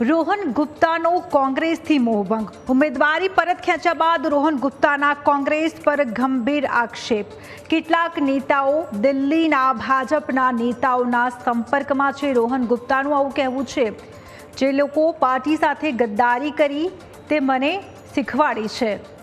રોહન ગુપ્તાનો કોંગ્રેસથી મોહભંગ. ઉમેદવારી પરત ખેંચ્યા બાદ રોહન ગુપ્તાના કોંગ્રેસ પર ગંભીર આક્ષેપ. કેટલાક નેતાઓ દિલ્હીના ભાજપના નેતાઓના સંપર્કમાં છે. રોહન ગુપ્તાનું આવું કહેવું છે. જે લોકો પાર્ટી સાથે ગદ્દારી કરી તે મને શીખવાડી છે.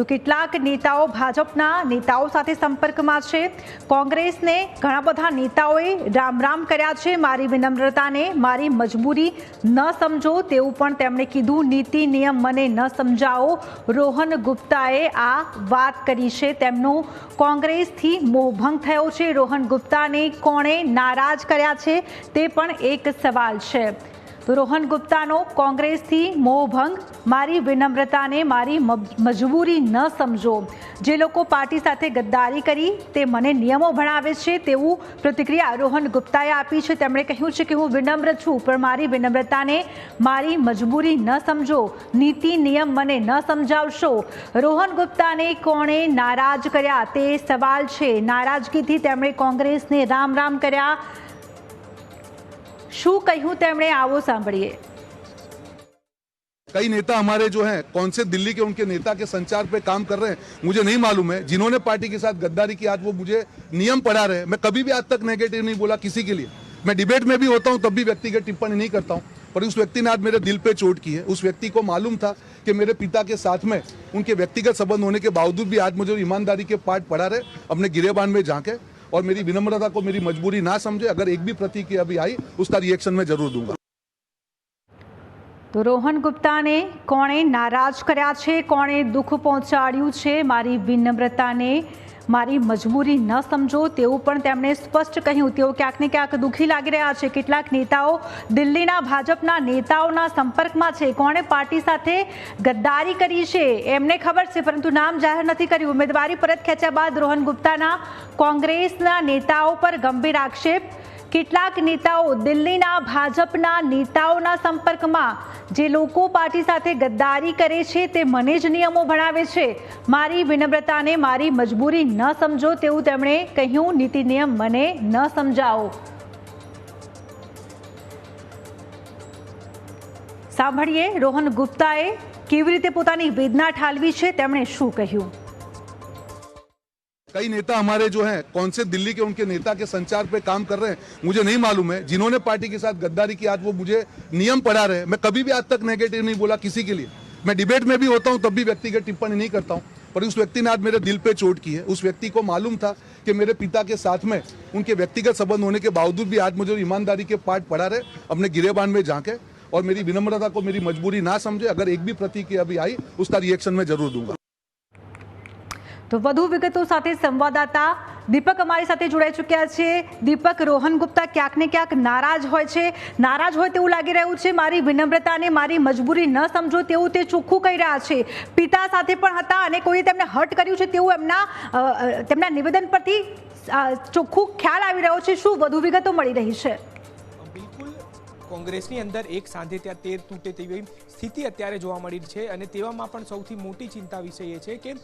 તો કેટલાક નેતાઓ ભાજપના નેતાઓ સાથે સંપર્કમાં છે. કોંગ્રેસને ઘણા બધા નેતાઓએ રામ રામ કર્યા છે. મારી વિનમ્રતાને મારી મજબૂરી ન સમજો તેવું પણ તેમણે કીધું. નીતિ, નિયમ મને ન સમજાવો. રોહન ગુપ્તાએ આ વાત કરી છે. તેમનો કોંગ્રેસથી મોહભંગ થયો છે. રોહન ગુપ્તાને કોણે નારાજ કર્યા છે તે પણ એક સવાલ છે. રોહન ગુપ્તાનો કોંગ્રેસથી મોહભંગ. મારી વિનમ્રતાને મારી મજબૂરી ન સમજો. જે લોકો પાર્ટી સાથે ગદ્દારી કરી, તે મને નિયમો ભણાવે છે તેવું પ્રતિક્રિયા રોહન ગુપ્તાએ આપી છે. તેમણે કહ્યું છે કે હું વિનમ્ર છું, પણ મારી વિનમ્રતાને મારી મજબૂરી ન સમજો. નીતિ નિયમ મને ન સમજાવશો. રોહન ગુપ્તાને કોણે નારાજ કર્યા તે સવાલ છે. નારાજગીથી તેમણે કોંગ્રેસને રામ રામ કર્યા. શું કહ્યું તેમણે આવો સાંભળીએ कई नेता हमारे जो हैं कौन से दिल्ली के उनके नेता के संचार पे काम कर रहे हैं मुझे नहीं मालूम है जिन्होंने पार्टी के साथ गद्दारी की आज वो मुझे नियम पढ़ा रहे हैं मैं कभी भी आज तक नेगेटिव नहीं बोला किसी के लिए मैं डिबेट में भी होता हूं तब भी व्यक्तिगत टिप्पणी नहीं करता हूं पर उस व्यक्ति ने आज मेरे दिल पे चोट की है उस व्यक्ति को मालूम था कि मेरे पिता के साथ में उनके व्यक्तिगत संबंध होने के बावजूद भी आज मुझे ईमानदारी के पाठ पढ़ा रहे अपने गिरेबान में झांके और मेरी विनम्रता को मेरी मजबूरी ना समझे अगर एक भी प्रतिक्रिया अभी आई उसका रिएक्शन मैं जरूर दूंगा તો રોહન ગુપ્તાને કોણે નારાજ કર્યા છે કોણે દુઃખ પહોંચાડ્યું છે મારી વિનમ્રતાને મારી મજબૂરી ન સમજો તેવું પણ તેમણે સ્પષ્ટ કહ્યું. તેઓ ક્યાંક ને ક્યાંક દુઃખી લાગી રહ્યા છે. કેટલાક નેતાઓ દિલ્હીના ભાજપના નેતાઓના સંપર્કમાં છે. કોણે પાર્ટી સાથે ગદ્દારી કરી છે એમને ખબર છે, પરંતુ નામ જાહેર નથી કર્યું. ઉમેદવારી પરત ખેંચ્યા બાદ રોહન ગુપ્તાના કોંગ્રેસના નેતાઓ પર ગંભીર આક્ષેપ કેટલાક નેતાઓ દિલ્હીના ભાજપના નેતાઓના સંપર્કમાં જે લોકો પાર્ટી સાથે ગદ્દારી કરે છે તે મને જ નિયમો ભણાવે છે. મારી વિનમ્રતાને મારી મજબૂરી ન સમજો તેવું તેમણે કહ્યું. નીતિ નિયમ મને ન સમજાવો. સાંભળીએ રોહન ગુપ્તાએ કેવી રીતે પોતાની વેદના ઠાલવી છે તેમણે શું કહ્યું? कई नेता हमारे जो हैं, कौन से दिल्ली के उनके नेता के संचार पे काम कर रहे हैं, मुझे नहीं मालूम है। जिन्होंने पार्टी के साथ गद्दारी की, आज वो मुझे नियम पढ़ा रहे हैं। मैं कभी भी आज तक नेगेटिव नहीं बोला किसी के लिए। मैं डिबेट में भी होता हूँ, तब भी व्यक्तिगत टिप्पणी नहीं करता हूँ। पर उस व्यक्ति ने आज मेरे दिल पे चोट की है। उस व्यक्ति को मालूम था कि मेरे पिता के साथ में उनके व्यक्तिगत संबंध होने के बावजूद भी आज मुझे ईमानदारी के पाठ पढ़ा रहे, अपने गिरेबान में झांके और मेरी विनम्रता को मेरी मजबूरी ना समझे। अगर एक भी प्रतिक्रिया अभी आई, उसका रिएक्शन मैं ज़रूर दूँगा। તો વધુ વિગતો સાથે સંવાદદાતા દીપક અમારી સાથે જોડાઈ ચૂક્યા છે. દીપક, રોહન ગુપ્તા ક્યાંક ને ક્યાંક નારાજ હોય છે. નારાજ હોય તેવું લાગી રહ્યું છે. મારી વિનમ્રતાને મારી મજબૂરી ન સમજો તેવું તે ચોખ્ખું કહી રહ્યા છે. પિતા સાથે પણ હતા અને કોઈએ તેમને હર્ટ કર્યું છે તેવું એમના તેમના નિવેદન પરથી ચોખ્ખું ખ્યાલ આવી રહ્યો છે. શું વધુ વિગતો મળી રહી છે? કોંગ્રેસની અંદર એક સાંધે ત્યાં તેર તૂટે તેવી સ્થિતિ અત્યારે જોવા મળી છે અને તેવામાં પણ સૌથી મોટી ચિંતા વિષય એ છે કે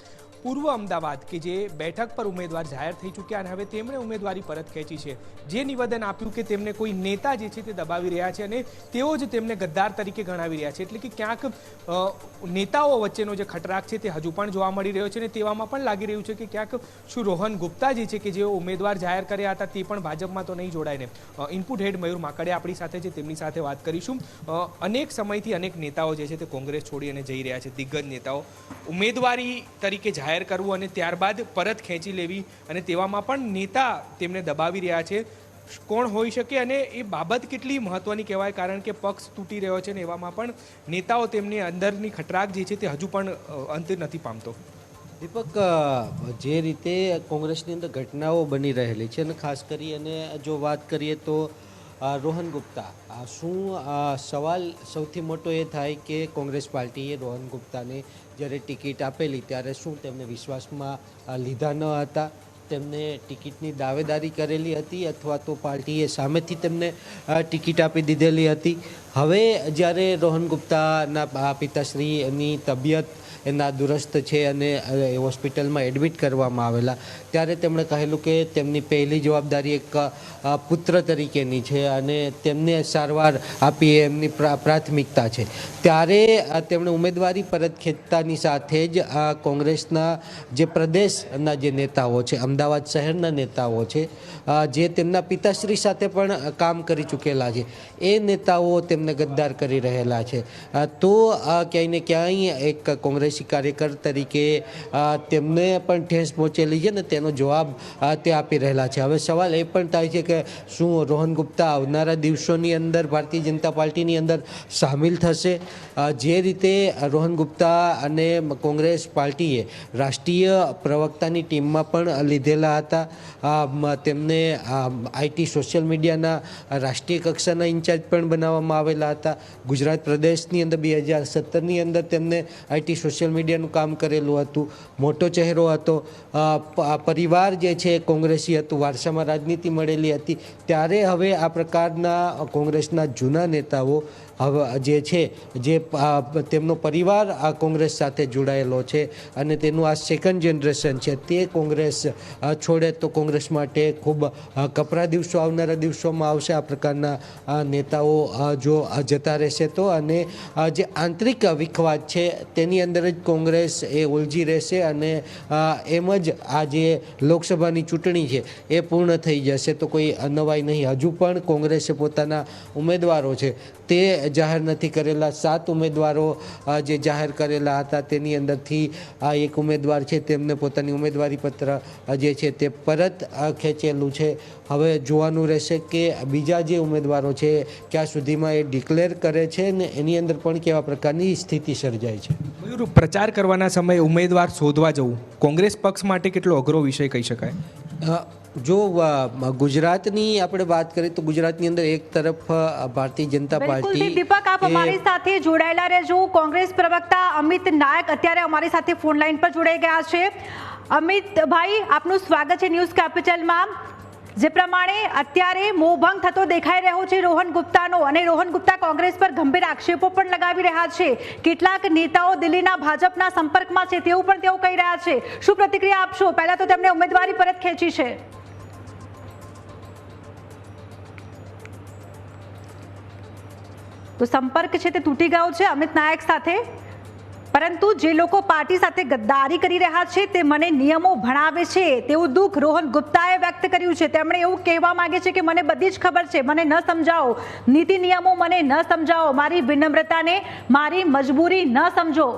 પૂર્વ અમદાવાદ કે જે બેઠક પર ઉમેદવાર જાહેર થઈ ચૂક્યા અને હવે તેમણે ઉમેદવારી પરત ખેંચી છે. જે નિવેદન આપ્યું કે તેમને કોઈ નેતા જે છે તે દબાવી રહ્યા છે અને તેઓ જ તેમને ગદ્દાર તરીકે ગણાવી રહ્યા છે એટલે કે ક્યાંક નેતાઓ વચ્ચેનો જે ખટરાક છે તે હજુ પણ જોવા મળી રહ્યો છે અને તેવામાં પણ લાગી રહ્યું છે કે ક્યાંક શું રોહન ગુપ્તા જે છે કે જેઓ ઉમેદવાર જાહેર કર્યા હતા તે પણ ભાજપમાં તો નહીં જોડાય ને. ઇનપુટ હેડ મયુર માકડે આપણી સાથે છે, તેમની સાથે વાત કરીશું. અનેક સમયથી અનેક નેતાઓ જે છે તે કોંગ્રેસ છોડી અને જઈ રહ્યા છે, દિગ્ગજ નેતાઓ. ઉમેદવારી તરીકે જાહેર કરવું અને ત્યારબાદ પરત ખેંચી લેવી અને તેવામાં પણ નેતા તેમને દબાવી રહ્યા છે. કોણ હોઈ શકે અને એ બાબત કેટલી મહત્વની કહેવાય? કારણ કે પક્ષ તૂટી રહ્યો છે ને એવામાં પણ નેતાઓ તેમની અંદરની ખટરાક જે છે તે હજુ પણ અંત નથી પામતો. દીપક જે રીતે કોંગ્રેસની અંદર ઘટનાઓ બની રહેલી છે અને ખાસ કરી અને જો વાત કરીએ તો રોહન ગુપ્તા. શું સવાલ સૌથી મોટો એ થાય કે કોંગ્રેસ પાર્ટીએ રોહન ગુપ્તાને જ્યારે ટિકિટ આપેલી ત્યારે શું તેમને વિશ્વાસમાં લીધા ન હતા? તેમને ટિકિટની દાવેદારી કરેલી હતી અથવા તો પાર્ટીએ સામેથી તેમને ટિકિટ આપી દીધેલી હતી? હવે જ્યારે રોહન ગુપ્તાના પિતાશ્રી પિતાશ્રીની તબિયત એના દુરસ્ત છે અને હોસ્પિટલમાં એડમિટ કરવામાં આવેલા. ત્યારે તેમણે કહેલું કે તેમની પહેલી જવાબદારી એક પુત્ર તરીકેની છે અને તેમને સારવાર આપી એ એમની પ્રા- પ્રાથમિકતા છે. ત્યારે તેમણે ઉમેદવારી પરત ખેંચતાની સાથે જ કોંગ્રેસના જે પ્રદેશના જે નેતાઓ છે, અમદાવાદ શહેરના નેતાઓ છે જે તેમના પિતાશ્રી સાથે પણ કામ કરી ચૂકેલા છે, એ નેતાઓ તેમને ગદ્દાર કરી રહેલા છે. તો ક્યાંય ને ક્યાંય એક કોંગ્રેસી કાર્યકર તરીકે તેમને પણ ઠેસ પહોંચેલી છે ને તેનો જવાબ તે આપી રહેલા છે. હવે સવાલ એ પણ થાય છે કે શું રોહન ગુપ્તા આવનારા દિવસોની અંદર ભારતીય જનતા પાર્ટીની અંદર સામેલ થશે? જે રીતે રોહન ગુપ્તા અને કોંગ્રેસ પાર્ટીએ રાષ્ટ્રીય પ્રવક્તાની ટીમમાં પણ લીધેલા હતા. તેમને આઈટી, સોશિયલ મીડિયાના રાષ્ટ્રીય કક્ષાના ઇન્ચાર્જ પણ બનાવવામાં આવેલા હતા. ગુજરાત પ્રદેશની અંદર બે હજાર સત્તરની અંદર તેમને આઈટી, સોશિયલ મીડિયાનું કામ કરેલું હતું, મોટો ચહેરો હતો. પરિવાર જે છે કોંગ્રેસી હતું, વારસામાં રાજનીતિ મળેલી હતી. ત્યારે હવે આ પ્રકારના કોંગ્રેસના જૂના નેતાઓ હવે જે છે, જે તેમનો પરિવાર આ કોંગ્રેસ સાથે જોડાયેલો છે અને તેનું આ સેકન્ડ જનરેશન છે. તે કોંગ્રેસ છોડે તો કોંગ્રેસ માટે ખૂબ કપરા દિવસો આવનારા દિવસોમાં આવશે. આ પ્રકારના નેતાઓ જો જતા રહેશે તો અને જે આંતરિક વિખવાદ છે તેની અંદર જ કોંગ્રેસ એ ઉલજી રહેશે અને એમ જ આ જે લોકસભાની ચૂંટણી છે, એ પૂર્ણ થઈ જશે. તો કોઈ નવાઈ નહીં. હજુ પણ કોંગ્રેસે પોતાના ઉમેદવારો છે. તે જાહેર નથી કરેલા. સાત ઉમેદવારો જે જાહેર કરેલા હતા, તેની અંદરથી આ એક ઉમેદવાર છે. તેમને પોતાની ઉમેદવારી પત્ર જે છે તે પરત ખેંચેલું છે. હવે જોવાનું રહેશે કે બીજા જે ઉમેદવારો છે ક્યાં સુધીમાં એ ડિક્લેર કરે છે ને એની અંદર પણ કેવા પ્રકારની સ્થિતિ સર્જાય છે? પ્રચાર કરવાના સમયે ઉમેદવાર શોધવા જવું કોંગ્રેસ પક્ષ માટે કેટલો અઘરો વિષય કહી શકાય? જો ગુજરાતની આપણે વાત કરીએ તો ગુજરાતની અંદર એક તરફ ભારતીય જનતા પાર્ટી દીપક આપ અમારી સાથે જોડાયેલા રહેજો. કોંગ્રેસ પ્રવક્તા અમિત નાયક અત્યારે અમારી સાથે ફોન લાઈન પર જોડાઈ ગયા છે. અમિત ભાઈ આપનું સ્વાગત છે ન્યૂઝ કેપિટલમાં. જે પ્રમાણે અત્યારે મોભંગ થતો દેખાઈ રહ્યો છે રોહન ગુપ્તાનો અને રોહન ગુપ્તા કોંગ્રેસ પર ગંભીર આક્ષેપો પણ લગાવી રહ્યા છે. કેટલાક નેતાઓ દિલ્હીના ભાજપના સંપર્કમાં છે તેવું પણ તેઓ કહી રહ્યા છે. શું પ્રતિક્રિયા આપશો? પહેલા તો તેમણે ઉમેદવારી પરત ખેંચી છે. તો સંપર્ક છે તે તૂટી ગયો છે અમિત નાયક સાથે. પરંતુ જે લોકો પાર્ટી સાથે ગદ્દારી કરી રહ્યા છે, તે મને નિયમો ભણાવે છે. તેવું દુઃખ રોહન ગુપ્તાએ વ્યક્ત કર્યું છે. તેમણે એવું કહેવા માંગે છે કે મને બધી જ ખબર છે. મને ન સમજાવો. નીતિ નિયમો મને ન સમજાવો. મારી વિનમ્રતાને મારી મજબૂરી ન સમજો.